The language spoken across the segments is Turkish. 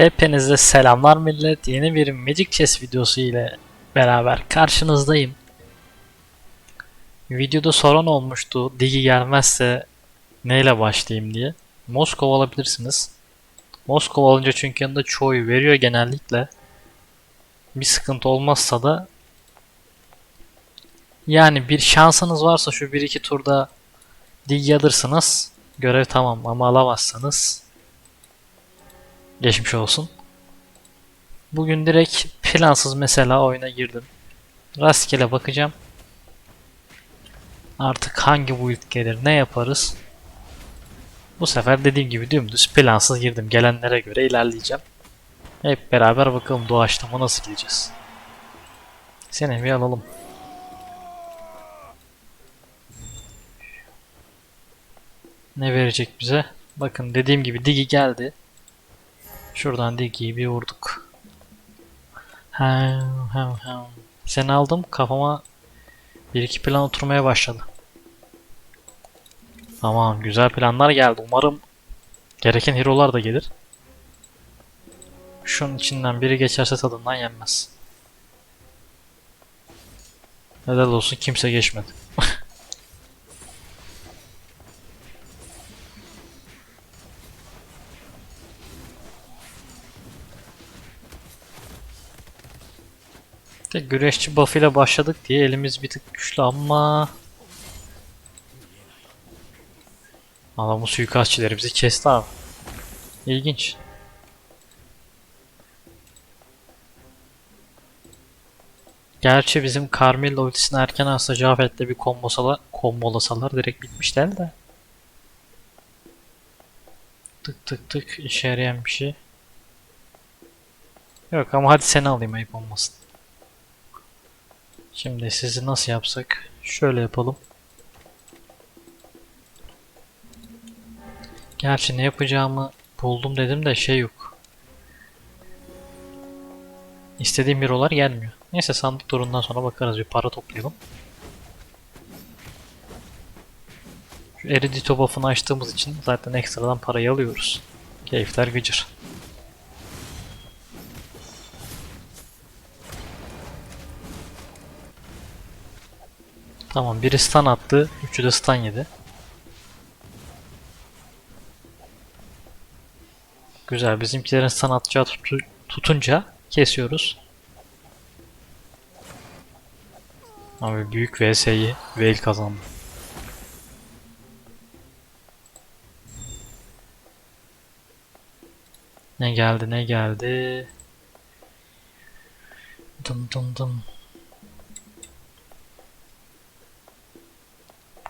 Hepinize selamlar millet. Yeni bir Magic Chess videosu ile beraber karşınızdayım. Videoda soran olmuştu. Digi gelmezse neyle başlayayım diye. Moskova alabilirsiniz. Moskova alınca çünkü yanında çoğu veriyor genellikle. Bir sıkıntı olmazsa da yani bir şansınız varsa şu 1-2 turda Digi alırsınız. Görev tamam ama alamazsanız Geçmiş olsun. Bugün direkt plansız mesela oyuna girdim. Rastgele bakacağım. Artık hangi build gelir ne yaparız. Bu sefer dediğim gibi dümdüz plansız girdim. Gelenlere göre ilerleyeceğim. Hep beraber bakalım doğaçlama nasıl gideceğiz. Seni bir alalım. Ne verecek bize? Bakın dediğim gibi Digi geldi. Şuradan Digi'yi bir vurduk. Hem hem hem. Seni aldım kafama bir iki plan oturmaya başladı. Tamam güzel planlar geldi. Umarım gereken hero'lar da gelir. Şunun içinden biri geçerse tadından yenmez. Helal olsun kimse geçmedi. De güreşçi buff ile başladık diye elimiz bir tık güçlü ama Adam bu suikastçileri bizi kesti abi. İlginç. Gerçi bizim Carmilla ultisini erken alsa Jafet'le bir kombosala, kombolasalar direkt bitmişler de. Tık tık tık işe yarayan bir şey. Yok ama hadi seni alayım ayıp olmasın. Şimdi sizi nasıl yapsak? Şöyle yapalım. Gerçi ne yapacağımı buldum dedim de şey yok. İstediğim bir gelmiyor. Neyse sandık turundan sonra bakarız bir para toplayalım. Şu Eridito buff'ını açtığımız için zaten ekstradan parayı alıyoruz. Keyifler gıcır. Tamam biri stun attı. Üçü de stun yedi. Güzel bizimkilerin stun atacağı tutu tutunca kesiyoruz. Abi büyük VS'yi Veil kazandı. Ne geldi ne geldi. Dım dım dım.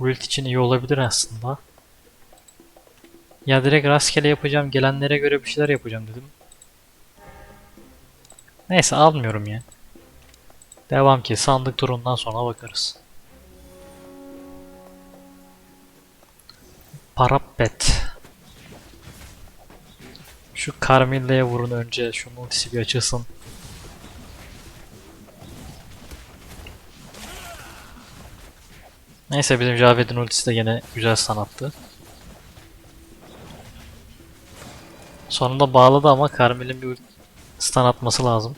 Build için iyi olabilir aslında. Ya direkt rastgele yapacağım. Gelenlere göre bir şeyler yapacağım dedim. Neyse almıyorum ya. Devam ki sandık turundan sonra bakarız. Parapet. Şu Carmilla'ya vurun önce. Şunun ultisi bir açılsın. Neyse bizim Javed'in ultisi de yine güzel sanattı. Sonunda bağladı ama Carmel'in bir stun atması lazım.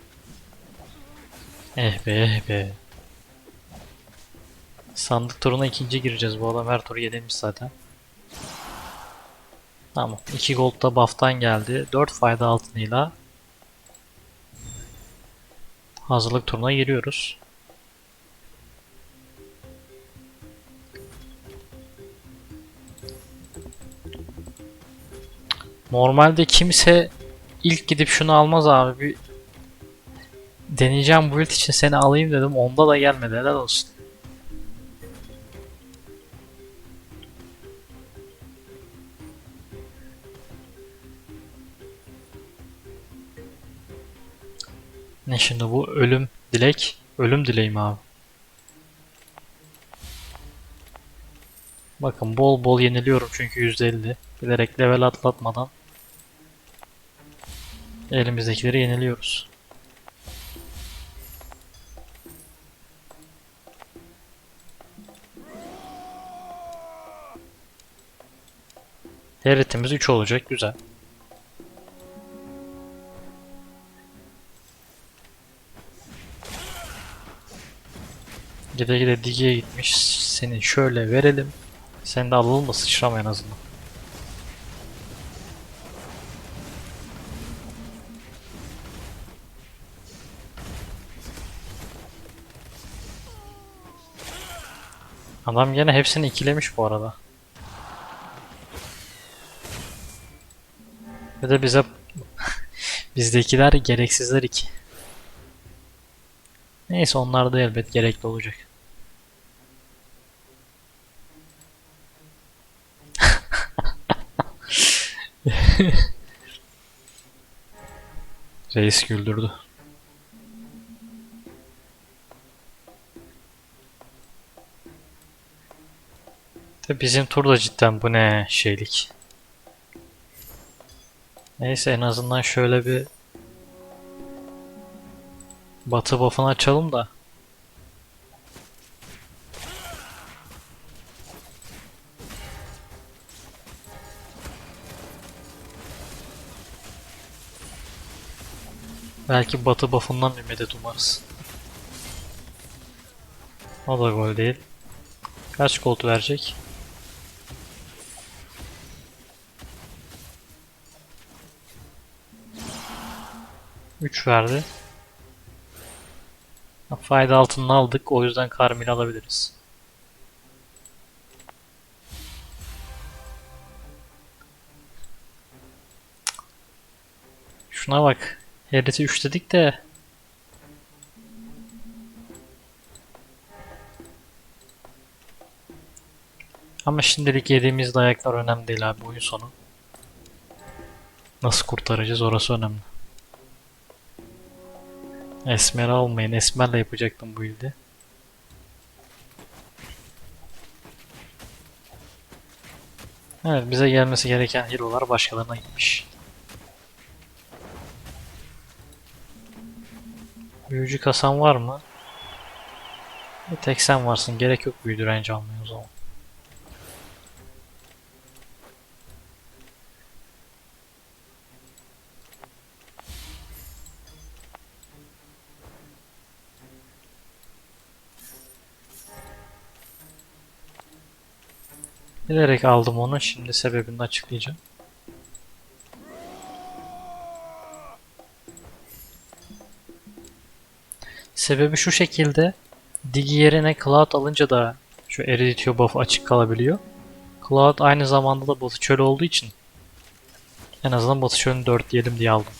Eh be eh be. Sandık turuna ikinci gireceğiz. Bu adam her turu yenilmiş zaten. Tamam. 2 gold da buff'tan geldi. 4 fayda altınıyla hazırlık turuna giriyoruz. Normalde kimse ilk gidip şunu almaz abi. Bir deneyeceğim build için seni alayım dedim. Onda da gelmedi. Helal olsun. Ne şimdi bu? Ölüm dilek. Ölüm dileğim abi. Bakın bol bol yeniliyorum çünkü %50. Bilerek level atlatmadan Elimizdekileri yeniliyoruz. Heritimiz 3 olacak. Güzel. Gide gide digiye gitmiş. Seni şöyle verelim. Sen de alalım da sıçrama en azından. Adam yine hepsini ikilemiş bu arada. Ve de bize bizdekiler gereksizler iki. Neyse onlar da elbet gerekli olacak. Reis güldürdü. De bizim turda cidden bu ne şeylik. Neyse en azından şöyle bir Batı buff'ını açalım da. Belki batı buff'undan bir medet umarız. O da gol değil. Kaç gold verecek? Üç verdi. Fayda altını aldık. O yüzden Carmine alabiliriz. Şuna bak. Heriti 3 dedik de. Ama şimdilik yediğimiz dayaklar önemli değil abi oyun sonu. Nasıl kurtaracağız orası önemli. Esmer almayın. Esmerle yapacaktım bu ilde. Evet bize gelmesi gereken hero'lar başkalarına gitmiş. Büyücü kasan var mı? Bir tek sen varsın. Gerek yok büyü direnci almaya o zaman. Bilerek aldım onu. Şimdi sebebini açıklayacağım. Sebebi şu şekilde. Digi yerine Cloud alınca da şu Ereditio buff açık kalabiliyor. Cloud aynı zamanda da Batı Çölü olduğu için en azından Batı Çölü'nü 4 diyelim diye aldım.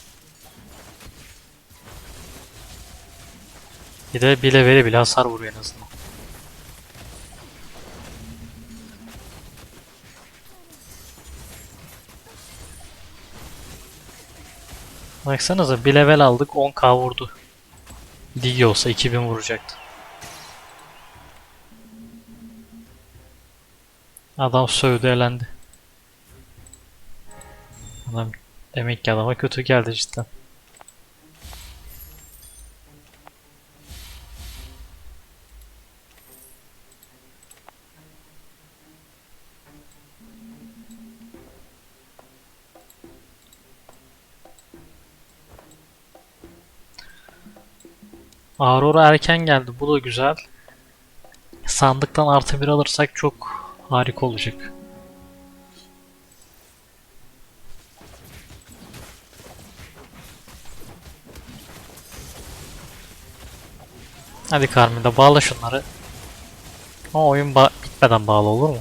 Bir de bile vere bile hasar vuruyor en azından. Baksanıza bir level aldık 10k vurdu. Digi olsa 2000 vuracaktı. Adam sövdü elendi. Adam demek ki adama kötü geldi cidden. Aurora erken geldi. Bu da güzel. Sandıktan artı bir alırsak çok harika olacak. Hadi Carmine bağla şunları. O oyun ba bitmeden bağlı olur mu?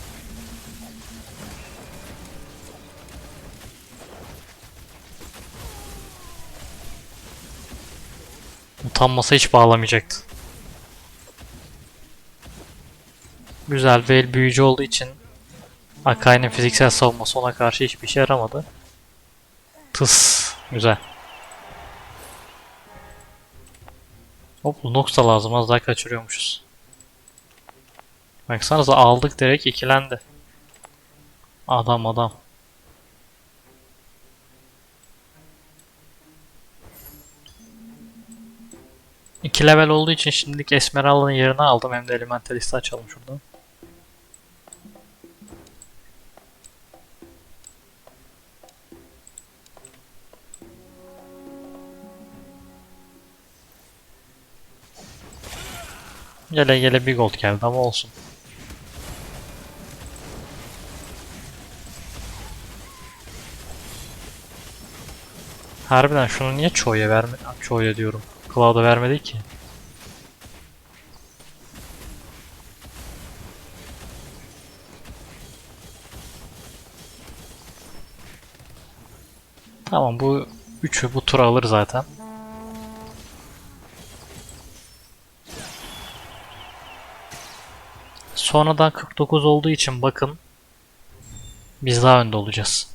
Utanmasa hiç bağlamayacaktı. Güzel Veil büyücü olduğu için Akai'nin fiziksel savunması ona karşı hiçbir şey yaramadı. Tıs. Güzel. Hop Lunox da lazım. Az daha kaçırıyormuşuz. Baksanıza aldık direkt ikilendi. Adam adam. İki level olduğu için şimdilik Esmeralda'nın yerine aldım. Hem de Elementalist'i açalım şuradan. Gele gele bir gold geldi ama olsun. Harbiden şunu niye Cho'ya verme Cho'ya diyorum. Cloud'a vermedi ki. Tamam bu üçü bu tura alır zaten. Sonradan 49 olduğu için bakın biz daha önde olacağız.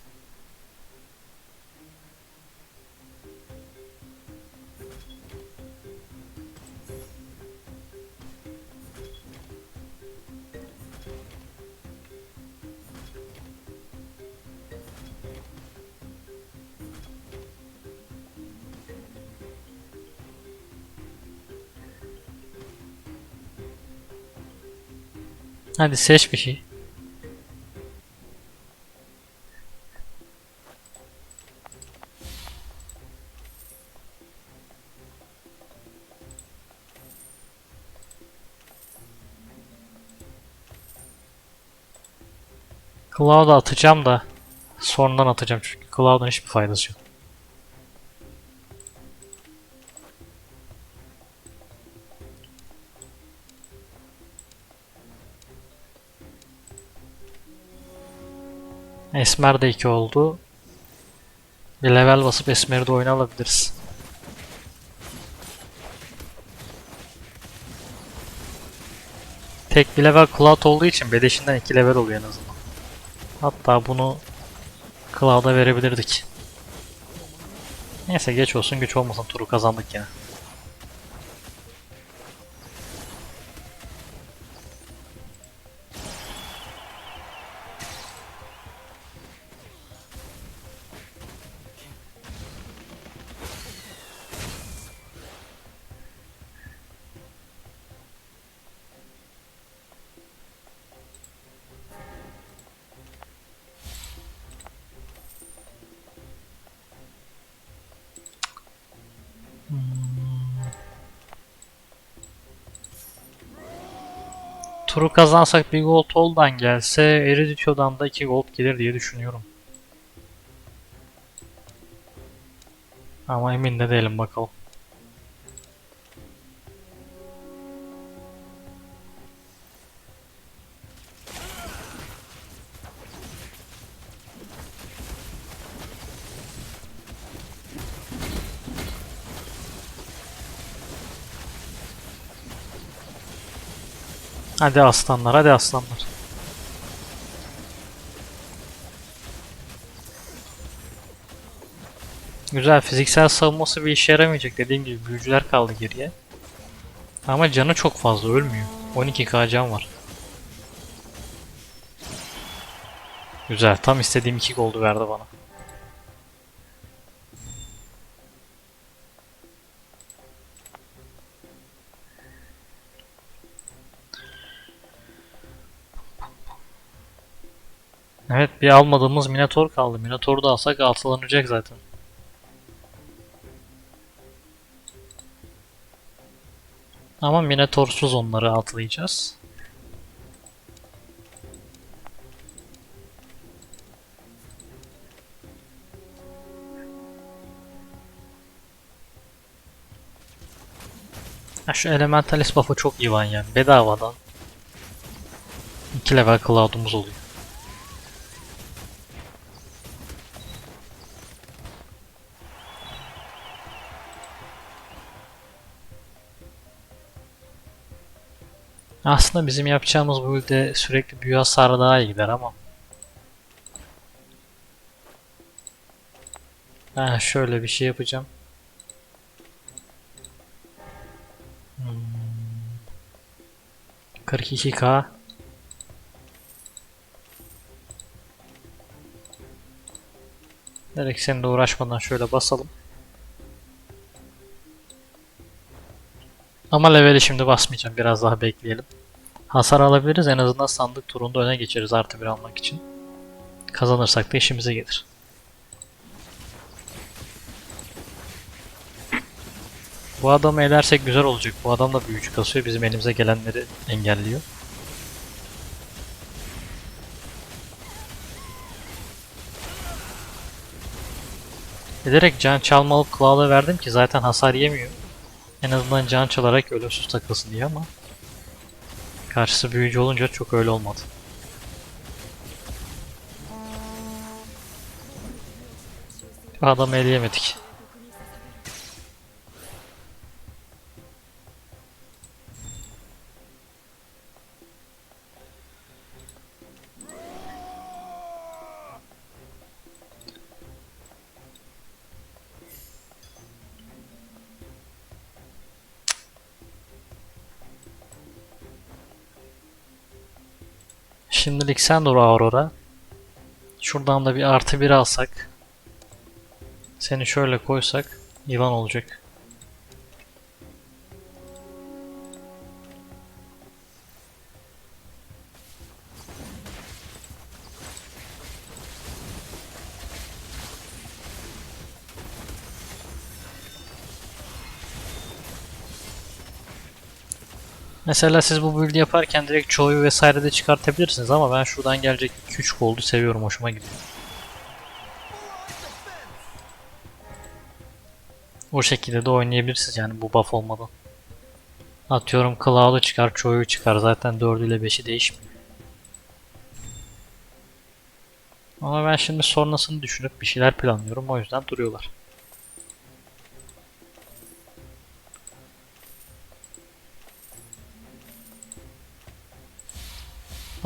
Hadi seç bir şey. Cloud'a atacağım da sonradan atacağım çünkü Cloud'un hiçbir faydası yok. Esmer de 2 oldu. Bir level basıp Esmer'i de oyuna alabiliriz. Tek bir level Cloud olduğu için beleşinden 2 level oluyor en azından. Hatta bunu Cloud'a verebilirdik. Neyse geç olsun güç olmasın turu kazandık yine. Turu kazansak bir gold oldan gelse Eriditio'dan da 2 gold gelir diye düşünüyorum. Ama emin de değilim bakalım. Hadi aslanlar, hadi aslanlar. Güzel, fiziksel savunması bir işe yaramayacak. Dediğim gibi büyücüler kaldı geriye. Ama canı çok fazla, ölmüyor. 12k can var. Güzel, tam istediğim 2 goldu verdi bana. Bir almadığımız Minotaur kaldı. Minotaur'u da alsak altılanacak zaten. Ama Minotaur'suz onları altılayacağız. Ha şu Elementalist buff'ı çok iyi van yani. Bedavadan. 2 level Cloud'umuz oluyor. Aslında bizim yapacağımız bu build'de sürekli büyü hasarı daha iyi gider ama. Ben şöyle bir şey yapacağım. Hmm. 42k Direkt seninle uğraşmadan şöyle basalım. Ama leveli şimdi basmayacağım. Biraz daha bekleyelim. Hasar alabiliriz. En azından sandık turunda öne geçeriz artı bir almak için. Kazanırsak da işimize gelir. Bu adamı elersek güzel olacak. Bu adam da büyücü kasıyor. Bizim elimize gelenleri engelliyor. Bilerek can çalma alıp Claw'da verdim ki zaten hasar yemiyor. En azından can çalarak ölümsüz takılsın diye ama karşısı büyücü olunca çok öyle olmadı. Şu adamı eleyemedik. Dur Aurora. Şuradan da bir artı bir alsak. Seni şöyle koysak yılan olacak. Mesela siz bu build yaparken direkt çoğu vesaire de çıkartabilirsiniz ama ben şuradan gelecek 2-3 goldu seviyorum hoşuma gidiyor. O şekilde de oynayabilirsiniz yani bu buff olmadan. Atıyorum Cloud'u çıkar, çoğu çıkar. Zaten 4 ile 5'i değişmiyor. Ama ben şimdi sonrasını düşünüp bir şeyler planlıyorum. O yüzden duruyorlar.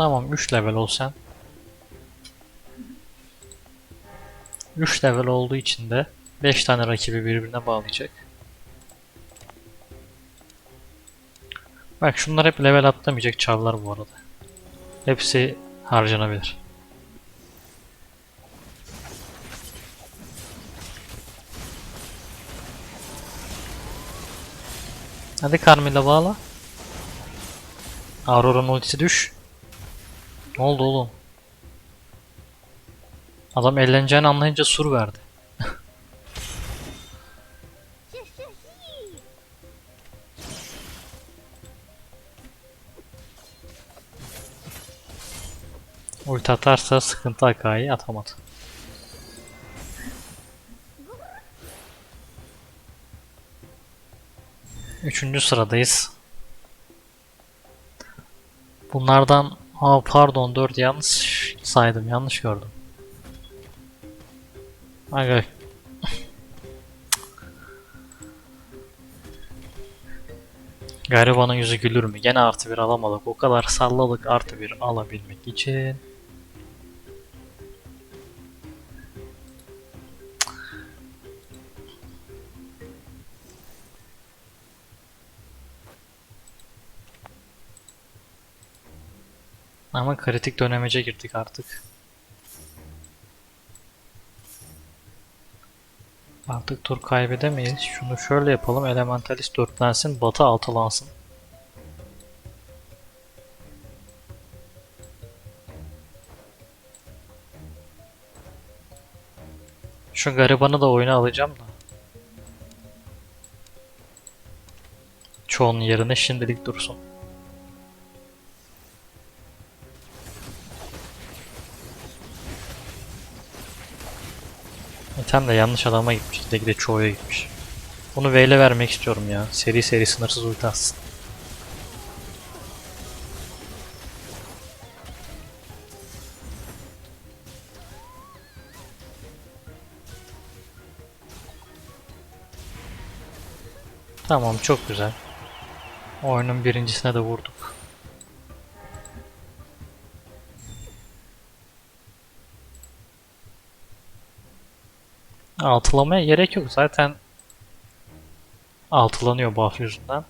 Tamam 3 level ol sen. 3 level olduğu için de 5 tane rakibi birbirine bağlayacak. Bak şunlar hep level atlamayacak çarlar bu arada. Hepsi harcanabilir. Hadi Carmilla bağla. Aurora'nın ultisi düş. Ne oldu oğlum? Adam eğleneceğini anlayınca sur verdi. Ulti atarsa sıkıntı Akai'yi atamadı. Üçüncü sıradayız. Bunlardan Aa pardon 4 yanlış saydım yanlış gördüm. Aga. Garibanın yüzü gülür mü? Gene artı bir alamadık. O kadar salladık artı bir alabilmek için. Ama kritik dönemece girdik artık. Artık tur kaybedemeyiz. Şunu şöyle yapalım. Elementalist dörtlensin. Batı altılansın. Şu garibanı da oyuna alacağım da. Çoğunun yerine şimdilik dursun. İtem de yanlış adama gitmiş. Gide çoğuya gitmiş. Bunu Veil'e vermek istiyorum ya. Seri seri sınırsız ulti atsın. Tamam çok güzel. Oyunun birincisine de vurduk. Altılamaya gerek yok. Zaten altılanıyor buff yüzünden.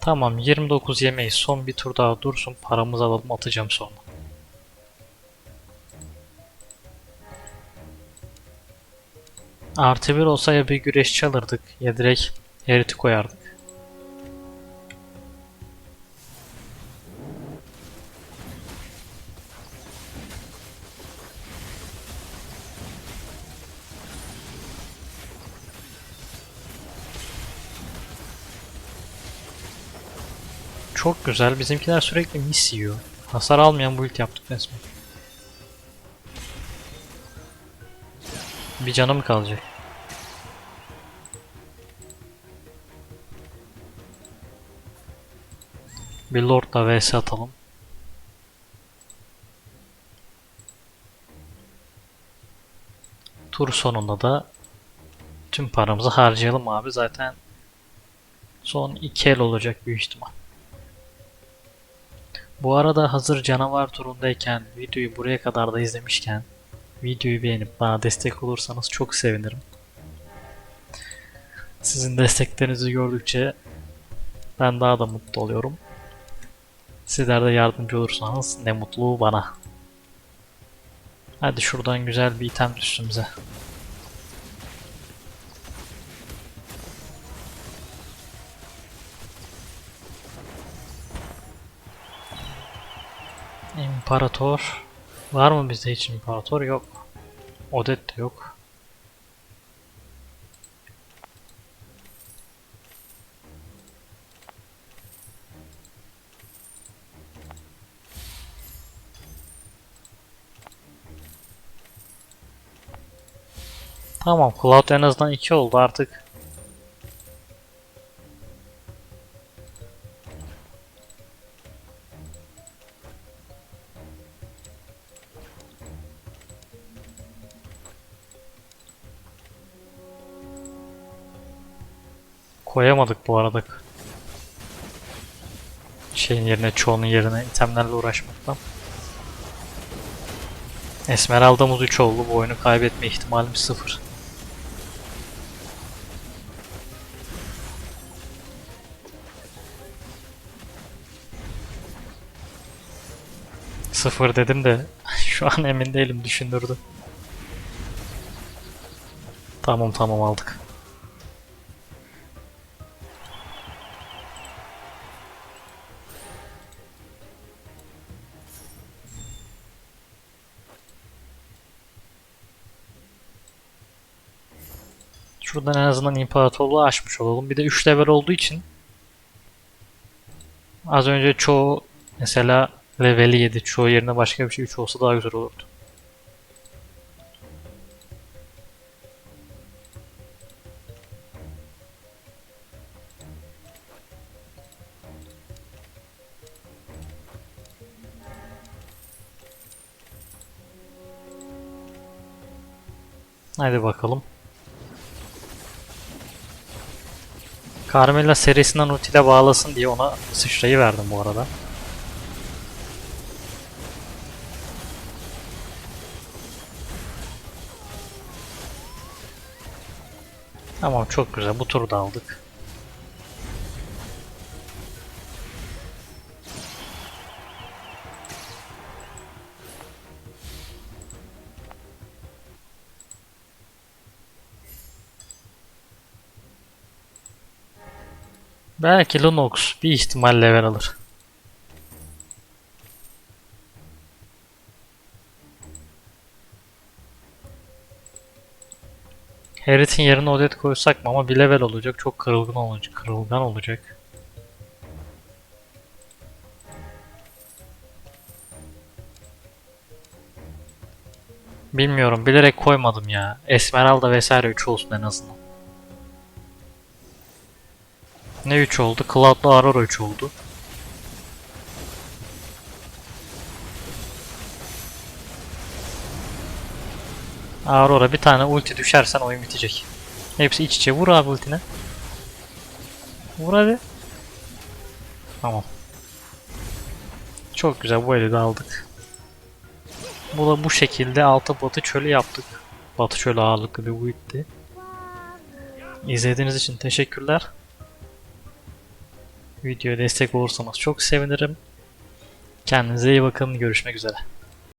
Tamam 29 yemeği son bir tur daha dursun paramızı alalım atacağım sonra. Artı bir olsa ya bir güreşçi alırdık ya direkt heriti koyardık. Çok güzel. Bizimkiler sürekli mis yiyor. Hasar almayan build yaptık resmen. Bir canım kalacak. Bir Lord'la vs atalım. Tur sonunda da tüm paramızı harcayalım abi. Zaten son iki el olacak büyük ihtimal. Bu arada hazır canavar turundayken videoyu buraya kadar da izlemişken videoyu beğenip bana destek olursanız çok sevinirim. Sizin desteklerinizi gördükçe ben daha da mutlu oluyorum. Sizler de yardımcı olursanız ne mutlu bana. Hadi şuradan güzel bir item düşsün bize. İmparator. Var mı bizde hiç imparator? Yok. Odet de yok. Tamam, Cloud en azından 2 oldu artık. Koyamadık bu arada. Şeyin yerine, çoğunun yerine itemlerle uğraşmaktan. Esmeralda'mız 3 oldu. Bu oyunu kaybetme ihtimalimiz 0. Sıfır dedim de şu an emin değilim düşündürdü. Tamam tamam aldık. Şuradan en azından imparatorluğu aşmış olalım. Bir de 3 level olduğu için az önce çoğu mesela leveli 7 çoğu yerine başka bir şey 3 olsa daha güzel olurdu. Hadi bakalım. Carmella serisinden ultiyle bağlasın diye ona sıçrayı verdim bu arada. Tamam çok güzel bu turu da aldık. Belki Lunox bir ihtimal level alır. Herit'in yerine Odet koysak mı ama bir level olacak çok kırılgan olacak. Kırılgan olacak. Bilmiyorum bilerek koymadım ya. Esmeralda vesaire 3 olsun en azından. Ne 3 oldu? Cloud'la Aurora 3 oldu. Aurora bir tane ulti düşersen oyun bitecek. Hepsi iç içe. Vur abi ultine. Vur hadi. Tamam. Çok güzel bu eli de aldık. Bu da bu şekilde altı batı çölü yaptık. Batı çölü ağırlıklı bir build'ti. İzlediğiniz için teşekkürler. Videoya destek olursanız çok sevinirim. Kendinize iyi bakın. Görüşmek üzere.